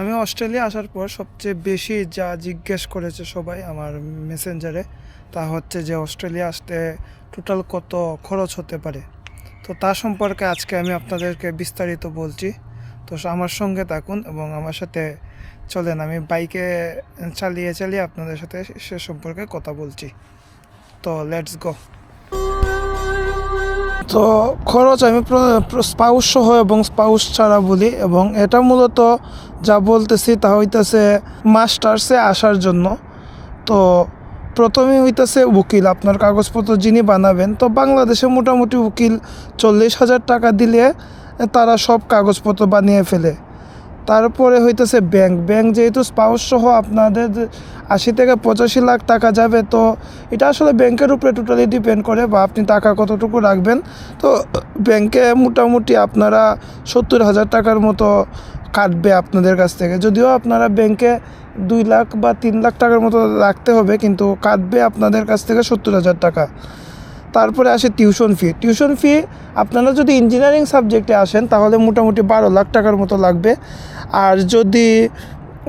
আমি অস্ট্রেলিয়া আসার পর সবচেয়ে বেশি যা জিজ্ঞেস করেছে সবাই আমার মেসেঞ্জারে তা হচ্ছে যে অস্ট্রেলিয়া আসতে টোটাল কত খরচ হতে পারে? তো তা সম্পর্কে আজকে আমি আপনাদেরকে বিস্তারিত বলছি। তো আমার সঙ্গে থাকুন এবং আমার সাথে চলেন। আমি বাইকে চালিয়ে চালিয়ে আপনাদের সাথে সে সম্পর্কে কথা বলছি। তো লেটস গো তো খরচ আমি স্পাউস সহ এবং স্পাউস ছাড়া বলি এবং এটা মূলত যা বলতেছি তা হইতেছে মাস্টার্সে আসার জন্য। তো প্রথমে হইতেছে উকিল, আপনার কাগজপত্র যিনি বানাবেন, তো বাংলাদেশে মোটামুটি উকিল চল্লিশ হাজার টাকা দিলে তারা সব কাগজপত্র বানিয়ে ফেলে। তারপরে হইতেছে ব্যাংক ব্যাংক যেহেতু স্পাউস সহ আপনাদের আশি থেকে পঁচাশি লাখ টাকা যাবে, তো এটা আসলে ব্যাংকের উপরে টোটালি ডিপেন্ড করে বা আপনি টাকা কতটুকু রাখবেন। তো ব্যাংকে মোটামুটি আপনারা সত্তর হাজার টাকার মতো কাটবে আপনাদের কাছ থেকে। যদিও আপনারা ব্যাংকে দুই লাখ বা তিন লাখ টাকার মতো রাখতে হবে, কিন্তু কাটবে আপনাদের কাছ থেকে সত্তর হাজার টাকা। তারপরে আসে টিউশন ফি। টিউশন ফি, আপনারা যদি ইঞ্জিনিয়ারিং সাবজেক্টে আসেন, তাহলে মোটামুটি বারো লাখ টাকার মতো লাগবে। আর যদি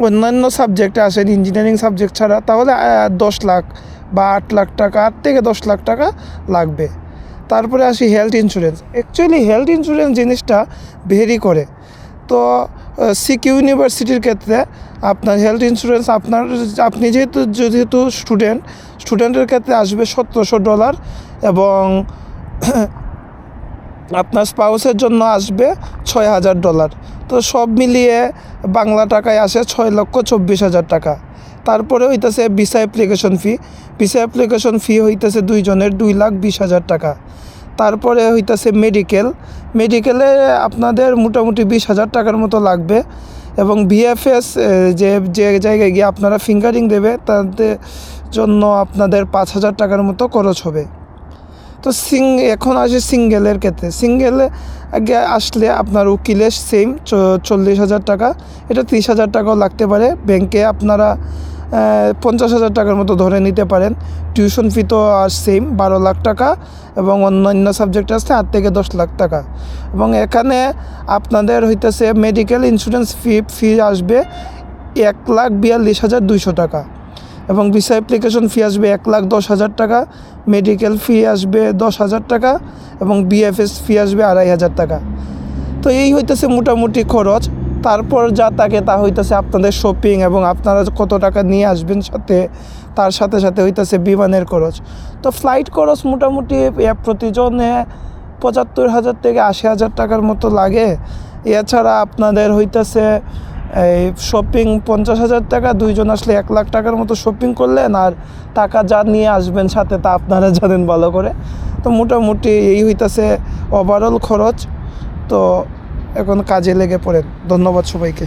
অন্যান্য সাবজেক্টে আসেন ইঞ্জিনিয়ারিং সাবজেক্ট ছাড়া, তাহলে দশ লাখ বা আট লাখ টাকা, আট থেকে দশ লাখ টাকা লাগবে। তারপরে আসি health insurance actually health insurance জিনিসটা ভেরি করে। তো সিকিউ ইউনিভার্সিটির ক্ষেত্রে আপনার হেলথ ইন্স্যুরেন্স আপনার, আপনি যেহেতু যেহেতু স্টুডেন্ট স্টুডেন্টের ক্ষেত্রে আসবে সতেরোশো ডলার এবং আপনার স্পাউসের জন্য আসবে ছয় হাজার ডলার তো সব মিলিয়ে বাংলা টাকায় আসে ছয় লক্ষ চব্বিশ হাজার টাকা। তারপরে হইতেছে visa application fee visa application fee হইতেছে দুইজনের দুই লাখ বিশ হাজার টাকা। তারপরে হইতেছে মেডিকেল মেডিকেলে আপনাদের মোটামুটি বিশ হাজার টাকার মতো লাগবে এবং ভিএফএস যে যে জায়গায় গিয়ে আপনারা ফিঙ্গারিং দেবে, তাদের জন্য আপনাদের পাঁচ হাজার টাকার মতো খরচ হবে। তো সিং, এখন আসে সিঙ্গেলের ক্ষেত্রে। সিঙ্গেলে আগে আসলে আপনার উকিলের সেম চল্লিশ হাজার টাকা। এটা তিরিশ হাজার টাকাও লাগতে পারে। ব্যাংকে আপনারা পঞ্চাশ হাজার টাকার মতো ধরে নিতে পারেন। টিউশন ফি তো আর সেম বারো লাখ টাকা এবং অন্যান্য সাবজেক্ট আছে আট থেকে দশ লাখ টাকা। এবং এখানে আপনাদের হইতেছে মেডিকেল ইন্স্যুরেন্স ফি ফি আসবে এক লাখ বিয়াল্লিশ হাজার দুইশো টাকা। এবং ভিসা অ্যাপ্লিকেশন ফি আসবে এক লাখ দশ হাজার টাকা মেডিকেল ফি আসবে দশ হাজার টাকা এবং বিএফএস ফি আসবে আড়াই হাজার টাকা। তো এই হইতেছে মোটামুটি খরচ। তারপর যা থাকে তা হইতেছে আপনাদের শপিং এবং আপনারা কত টাকা নিয়ে আসবেন সাথে, তার সাথে সাথে হইতেছে বিমানের খরচ। তো ফ্লাইট খরচ মোটামুটি প্রতিজনে পঁচাত্তর হাজার থেকে আশি হাজার টাকার মতো লাগে। এছাড়া আপনাদের হইতেছে এই শপিং পঞ্চাশ হাজার টাকা, দুইজন আসলে এক লাখ টাকার মতো শপিং করলেন আর টাকা যা নিয়ে আসবেন সাথে তা আপনারা জানেন ভালো করে। তো মোটামুটি এই হইতাছে ওভারঅল খরচ। তো এখন কাজে লেগে পড়েন। ধন্যবাদ সবাইকে।